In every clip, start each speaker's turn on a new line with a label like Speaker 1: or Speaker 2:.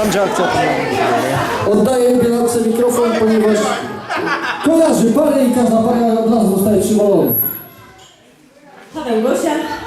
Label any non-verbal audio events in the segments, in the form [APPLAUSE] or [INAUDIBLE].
Speaker 1: Pan Jack,
Speaker 2: Oddaję biorący mikrofon, ponieważ kojarzy parę i każda para od razu zostaje przywalona.
Speaker 3: Paweł Gosia.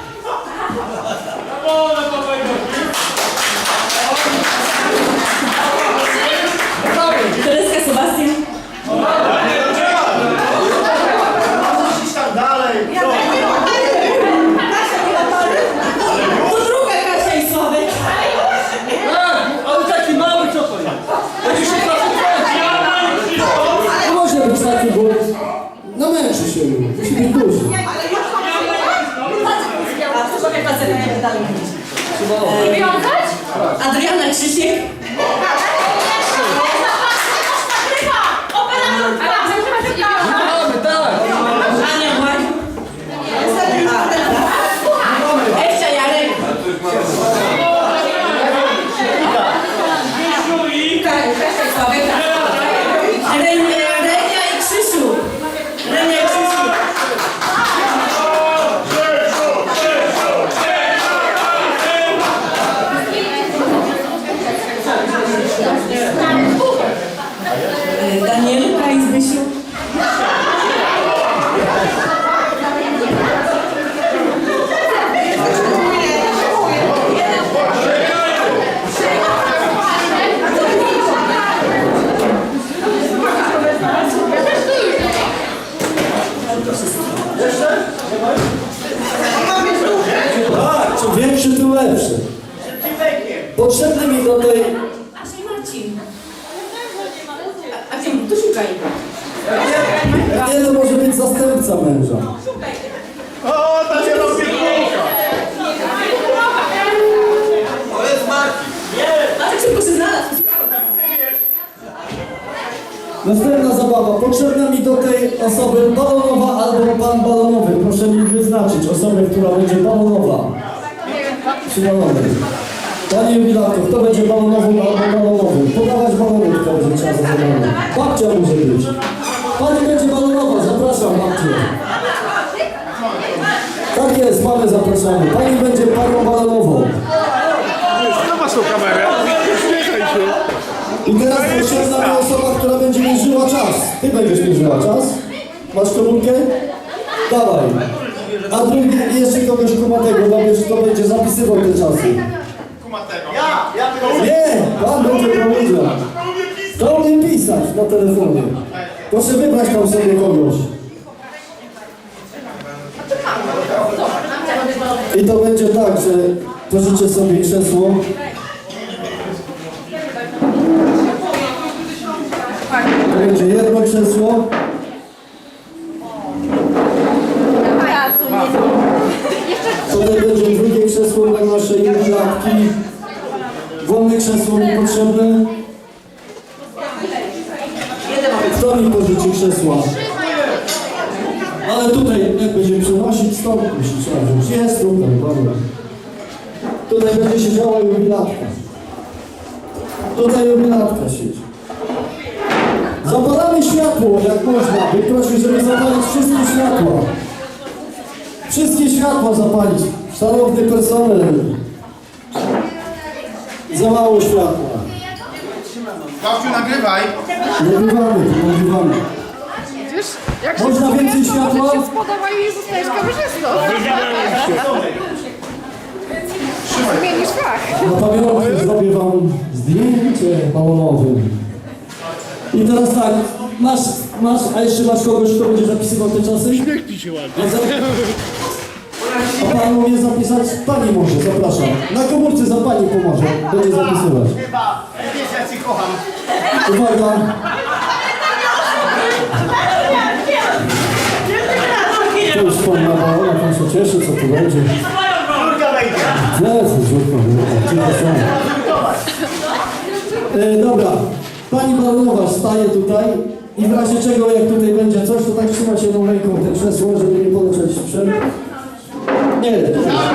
Speaker 2: Адриана Чижик. Do tej osoby balonowa albo pan balonowy. Proszę mi wyznaczyć osobę, która będzie balonowa. Przywalony. Panie jubilatko, kto będzie balonowym albo balonowym? Podawać balony, kto będzie trzeba zadowolony. Babcia może być. Pani będzie balonowa, zapraszam babcię. Tak jest, mamy zapraszamy. Pani będzie panią balonową.
Speaker 4: Zobacz tą kamerę. Się.
Speaker 2: I teraz potrzebna mi osoba, która będzie mierzyła czas. Ty będziesz mierzyła czas? Masz komórkę? Dawaj. A drugi jeszcze kogoś kumatego dobierz, kto będzie zapisywał te czasy.
Speaker 4: Ja, ja tylko
Speaker 2: Nie, pan będzie prowadził. To umie pisać na telefonie. Proszę wybrać tam sobie kogoś. I to będzie tak, że pożyczę sobie krzesło. To będzie jedno krzesło. Potem będzie drugie krzesło dla naszej jubilatki. Wolne krzesło mi potrzebne. Kto mi pożyczy krzesła? Ale tutaj, jak będziemy przenosić, stąd musi trzeba. Jest tutaj, dobra. Tutaj będzie siedziała jubilatka. Tutaj jubilatka siedzi. Zapalamy światło, jak można. Bym prosił, żeby zapalić wszystkie światła. Wszystkie światła zapalić. Szanowny personel. Za mało światła.
Speaker 4: Babciu, nagrywaj.
Speaker 2: Nagrywamy, nagrywamy.
Speaker 5: Wiesz, jak się
Speaker 2: Można więcej światła?
Speaker 5: może się spodoba i zostajesz kamerzystą. Zmienisz fach.
Speaker 2: Na pamiątkę zrobię wam zdjęcie balonowym. I teraz tak, masz, masz, a jeszcze masz kogoś, kto będzie zapisywał te czasy?
Speaker 4: Uśmiechnij się ładnie.
Speaker 2: A, pan umie zapisać? Pani może, zapraszam. Na komórce za pani pomoże, będzie zapisywać.
Speaker 4: Chyba, wiesz, ja cię kocham.
Speaker 2: Uwaga, to już wspomniała, jak pan się cieszy, co tu będzie.
Speaker 4: Kurka wejdzie.
Speaker 2: Lecę, zróbmy, cicho są. E, dobra, pani baronowa staje tutaj i w razie czego, jak tutaj będzie coś, to tak trzymać jedną ręką te krzesło, żeby nie polecieć w przed. Nie,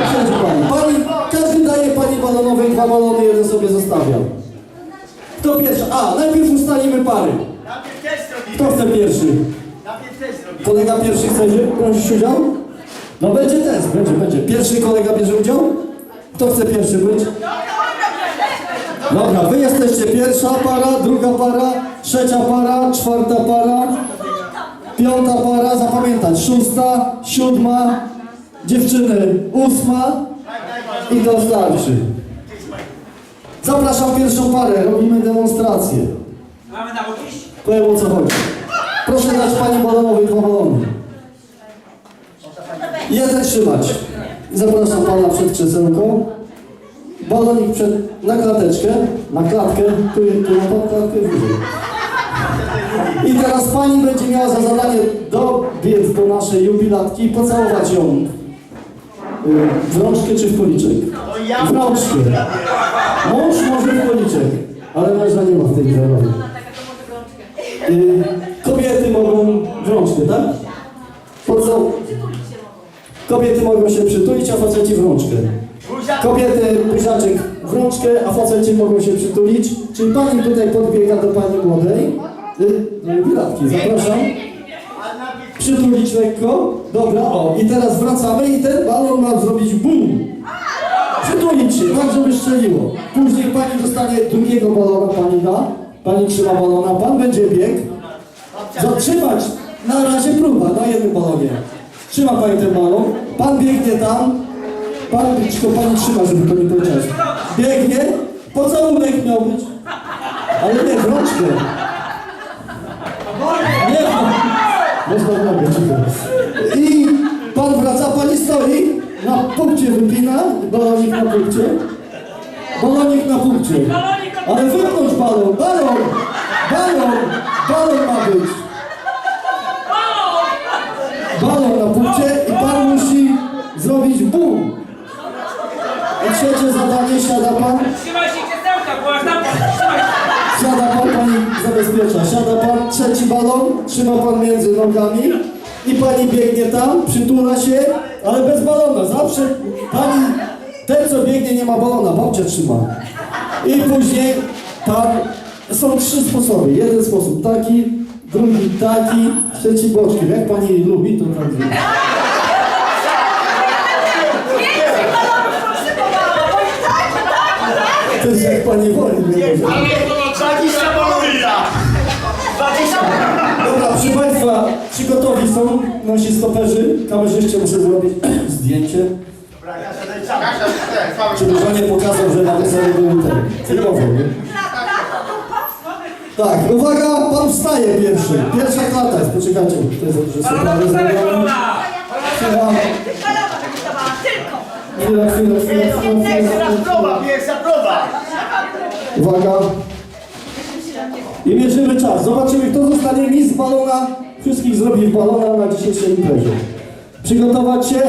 Speaker 2: wszędzie pani. pani. Każdy daje pani balonowej dwa balony, jeden sobie zostawia. Kto pierwszy? A, najpierw ustalimy pary. Kto chce pierwszy? Kolega pierwszy chce wziąć udział? No będzie test, będzie, będzie. Pierwszy kolega bierze udział? Kto chce pierwszy być? Dobra, wy jesteście pierwsza para, druga para, trzecia para, czwarta para, piąta para, zapamiętać, szósta, siódma, dziewczyny, ósma i to starczy. Zapraszam pierwszą parę, robimy demonstrację.
Speaker 1: Mamy na iść?
Speaker 2: Powiem o co chodzi. Proszę dać pani balonowej dwa balony. Jeden trzymać. Zapraszam pana przed krzesełką. Balonik przed, na klateczkę, na klatkę, tu, tu na pod klatkę wyżej. I teraz pani będzie miała za zadanie dobiec do naszej jubilatki i pocałować ją. Y, W rączkę czy w policzek? W rączkę. Mąż może w policzek, ale męża nie ma w tej zabawie. Y, Kobiety mogą w rączkę, tak? Po co? Kobiety mogą się przytulić, a faceci w rączkę. Kobiety buziaczek w rączkę, a faceci mogą się przytulić. Czyli pani tutaj podbiega do pani młodej. Y, Do jubilatki, zapraszam. Przytulić lekko. Dobra, o. I teraz wracamy i ten balon ma zrobić bum. Przytulić się, tak żeby strzeliło. Później pani dostanie drugiego balona, pani da. Pani trzyma balona, pan będzie biegł. Zatrzymać. Na razie próba, na jednym balonie. Trzyma pani ten balon, pan biegnie tam. Pan, tylko pani trzyma, żeby to nie polecieć. Biegnie, pocałunek miał być. Ale nie, w rączkę. Nie, można nogę. I pan wraca, pani stoi, na punkcie wypina, balonik na punkcie. Balonik na punkcie. Ale wypnąć balon, balon, balon, balon ma być. Balon na punkcie i pan musi zrobić bum. I trzecie zadanie, siada pan,
Speaker 1: Trzymaj się krzesełka, bo aż tam...
Speaker 2: Siada pan, zabezpiecza. Siada pan, trzeci balon, trzyma pan między nogami i pani biegnie tam, przytula się, ale bez balona. Zawsze pani, ten co biegnie nie ma balona, babcia trzyma. I później pan, są trzy sposoby. Jeden sposób taki, drugi taki, trzeci boczkiem. Jak pani lubi, to tak zrobi. To jest jak pani woli. nie może.
Speaker 4: 20
Speaker 2: ci gotowi są nasi stoperzy. Kamerzyście muszę zrobić [CLEARS THROAT] zdjęcie, żeby to nie pokazał, że na weselu były te filmowe, nie? Tak, uwaga, pan wstaje pierwszy. Pierwsza klata jest, poczekajcie, to jest sobie
Speaker 1: dostałeś, balona!
Speaker 2: Chwila, chwila, chwila, chwila, chwila,
Speaker 4: Pierwsza
Speaker 2: chwila.
Speaker 4: próba, pierwsza próba!
Speaker 2: Uwaga. I mierzymy czas. Zobaczymy, kto zostanie mi z balona. Wszystkich zrobi w balona na dzisiejszej imprezie. Przygotować się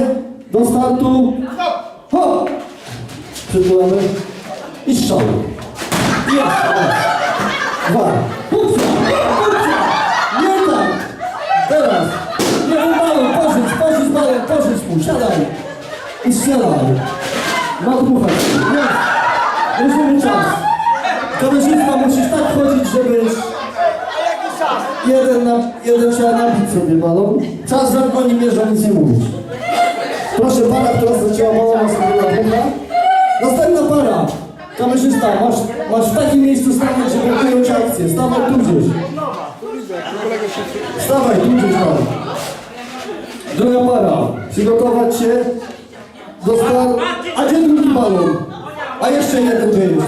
Speaker 2: do startu. Hop! Przytulamy. I strzał. I. Raz. Dwa. Pukcia. Pukcia. Nie tak. Teraz. Nie balon. Pożycz, pożycz balon. Pożycz mu. Siadaj. I strzelaj. Nadmuchaj. Jest. Mierzymy czas. Kamerzysta musisz tak chodzić, żeby jeden, na, jeden trzeba nabić sobie balon. Czas za oni mierzą, nic nie mówić. Proszę pana, która straciła balona sobie nabywa. Następna para. Kamerzysta, masz, masz w takim miejscu stanąć, żeby wyjąć akcję. Stawaj tu gdzieś. Stawaj tu gdzieś tam. Druga para. Przygotować się do. A gdzie drugi balon? A jeszcze jeden gdzie jest?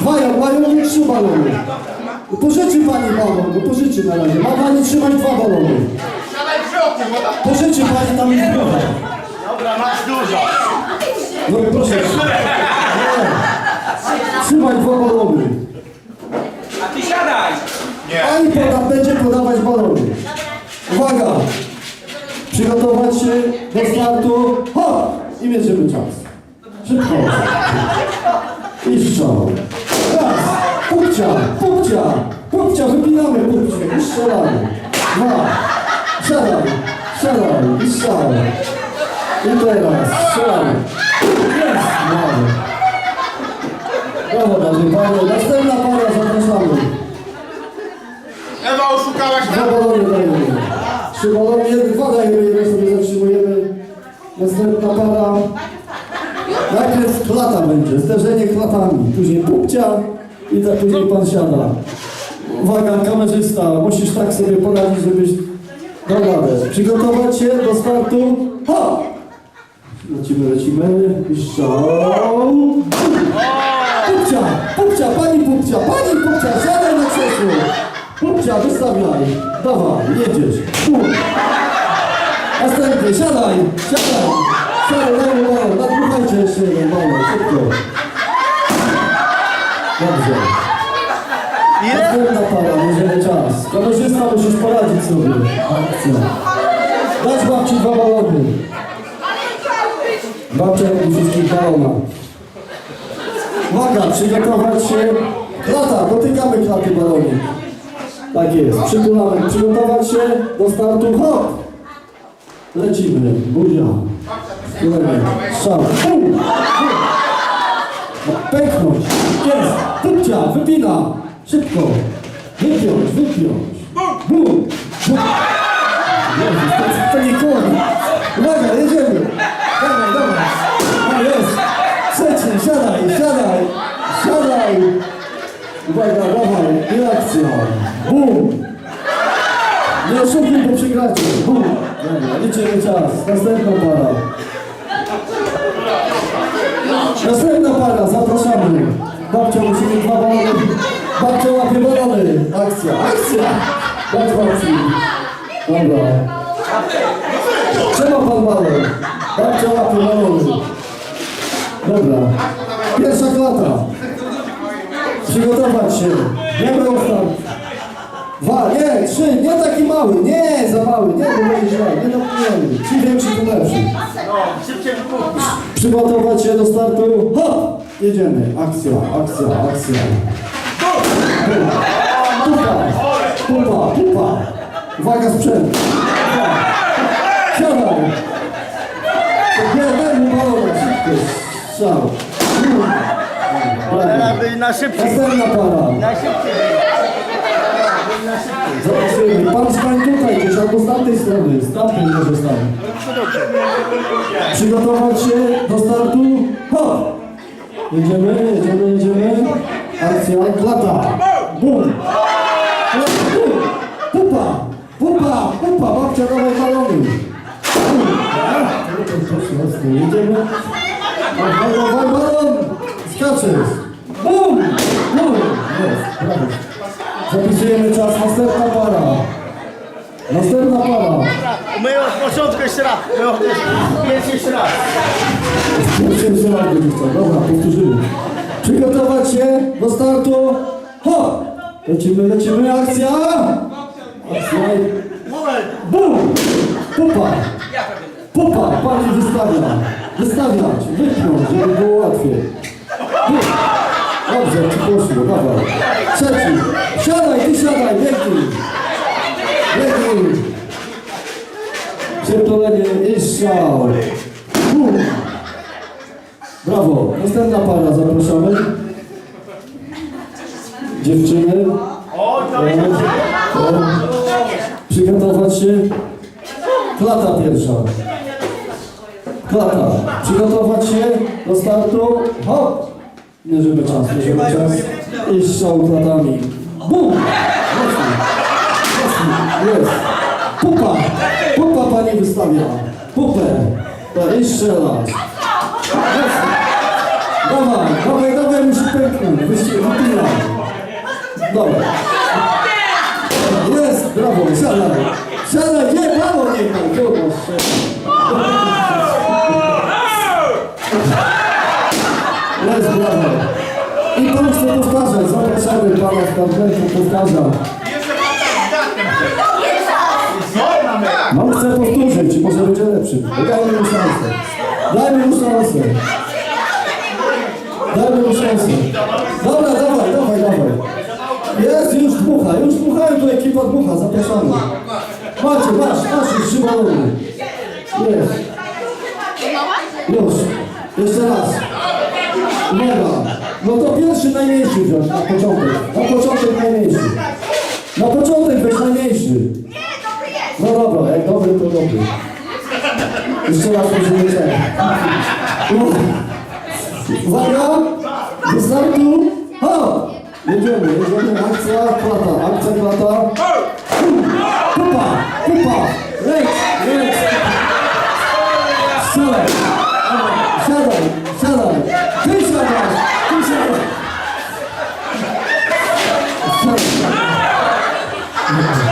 Speaker 2: Dwa, mają trzy balony. No Pożyczy pani balon, no pożyczy na razie. Ma pani trzymać dwa balony. Pożyczy pani tam jest dwa.
Speaker 4: Dobra, masz dużo.
Speaker 2: No proszę. Nie. Trzymaj dwa balony.
Speaker 1: A ty siadaj!
Speaker 2: Pani poda, będzie podawać balony. Uwaga! Przygotować się do startu. Hop! I mierzymy czas. Szybko. I strzał. Raz. Pupcia, pupcia, pupcia, wypinamy pupcie i strzelamy. Dwa. Siadaj, siadaj i strzał. I teraz strzelamy. Jest! Brawo. Brawo, panie, panie. Następna para, zapraszamy.
Speaker 6: Ewa, oszukałaś
Speaker 2: Dwa balony dajemy. Trzy balony, jeden, dwa dajemy, jeden sobie zatrzymujemy. Następna para. Najpierw Klata będzie, zderzenie klatami. Później pupcia i tak później pan siada. Uwaga, kamerzysta, musisz tak sobie poradzić, żebyś dał radę. Przygotować się do startu. Ha! Lecimy, lecimy. I strzał. Pupcia, pupcia, pani pupcia, pani pupcia, siadaj na krzesło. Pupcia, wystawiaj. Dawaj, jedziesz. Pum. Następny, siadaj, siadaj. Siadaj, daj mu balon, nadmuchajcie jeszcze jeden balon, szybko. Dobrze. Następna para, bierzemy czas. Kamerzysta musisz poradzić sobie. Akcja. Dać babci dwa balony. Babcia robi wszystkich balona. Uwaga, przygotować się. Klata, dotykamy klaty balony. Tak jest, przytulamy. Przygotować się do startu. Hop! Lecimy. Buzia. Strzał. Bum! Bum! Pęknąć. Jest. Tupcia. Wypina. Szybko. Wypiąć. Wypiąć. Bum. Bum. Jezus, to, to nie koni. Uwaga, jedziemy. Dawaj, dawaj. A jest. Trzeci. Siadaj, siadaj. Siadaj. Uwaga, dawaj. I akcja. Nie oszukuj, bo przegracie. Bum. Dobra, liczymy czas. Następna para. Następna para, zapraszamy. Babcia musi mieć dwa balony. Babcia łapie balony. Akcja, akcja. Dać babci. Dobra. Trzyma pan balon. Babcia łapie balony. Dobra. Pierwsza klata. Przygotować się. Nie było start. Dwa, nie, trzy, nie taki mały, nie, za mały, nie, bo będzie źle, nie dopłyniemy. Ci większy, tym lepszy.
Speaker 4: No, szybciej wypuść.
Speaker 2: Przygotować się do startu. Hop! Jedziemy. Akcja, akcja, akcja. Pupa, pupa, pupa. Uwaga, sprzęt. Siadaj. Daj mu szybko. Strzał.
Speaker 4: Teraz by na szybciej.
Speaker 2: Następna para.
Speaker 4: Na szybciej.
Speaker 2: Zobaczymy. Pan stań tutaj gdzieś, albo z tamtej strony. Z tamtej może stań. Przygotować się do startu. Hop! Jedziemy, jedziemy, jedziemy. Akcja, klata. Bum. Pupa, pupa, pupa. Babcia, dawaj balony. Jedziemy. Dawaj balon. Skaczesz. Bum. Bum. Jest, brawo. Zapisujemy czas. Następna para. Następna para.
Speaker 4: My od początku jeszcze raz. My od Jest jeszcze raz.
Speaker 2: Pierwszy jeszcze raz. Dobra, powtórzymy. Przygotować się do startu. Ho! Lecimy, lecimy, akcja! Akcja. Bum! Pupa! Pupa! Pani wystawia. Wystawiać, wypchnąć, żeby było łatwiej. Dobrze, ci poszło, dawaj. Trzeci. Siadaj, ty siadaj, biegnij. Biegnij. Przytulenie i strzał. Bum. Brawo. Następna para, zapraszamy. Dziewczyny.
Speaker 4: O,
Speaker 2: O, o. Przygotować się. Klata pierwsza. Klata. Przygotować się do startu. Hop. Mierzymy czas, mierzymy czas. I strzał klatami. Bum. Mocno. Mocno. Jest. Pupa. Pupa pani wystawia. Pupę. To I strzelać. Mocno. Dawaj, dawaj, dawaj, musi pęknąć. Wypinaj. Dobra. Jest, brawo, siadaj. Siadaj, nie, brawo, nie, pan, zobacz. Jest, brawo. Chce powtarzać, zapraszamy pana w karteczku, powtarzam. Pan chce powtórzyć, może będzie lepszy. Dajmy mu szansę. Dajmy mu szansę. Dajmy mu szansę. Dobra, dawaj, dawaj, dawaj. Jest, już dmucha, już dmuchają tu ekipa dmucha, zapraszamy. Macie, masz, masz już balony. Jest. Już. Jeszcze raz. Uwaga. No to pierwszy najmniejszy wziąć na początek. Na początek najmniejszy. Na początek weź najmniejszy. No dobra, jak dobry, to dobry. Jeszcze raz musimy ten. Uwaga! Do startu! Ho! Jedziemy, jedziemy. Akcja, klata. Akcja, klata. Kupa, kupa. Rejs, rejs. Strzelaj. Siadaj, siadaj. Ty siadasz, ty siadasz.
Speaker 7: Siadaj.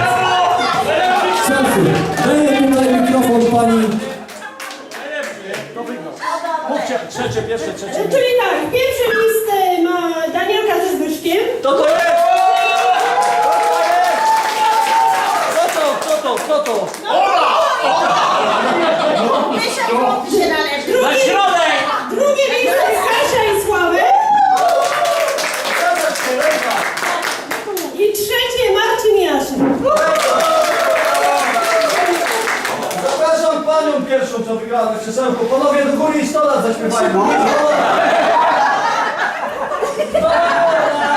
Speaker 8: Zapraszam panią pierwszą, co wygrała w krzesełku. Panowie do góry i 100 lat zaśpiewajmy. 100!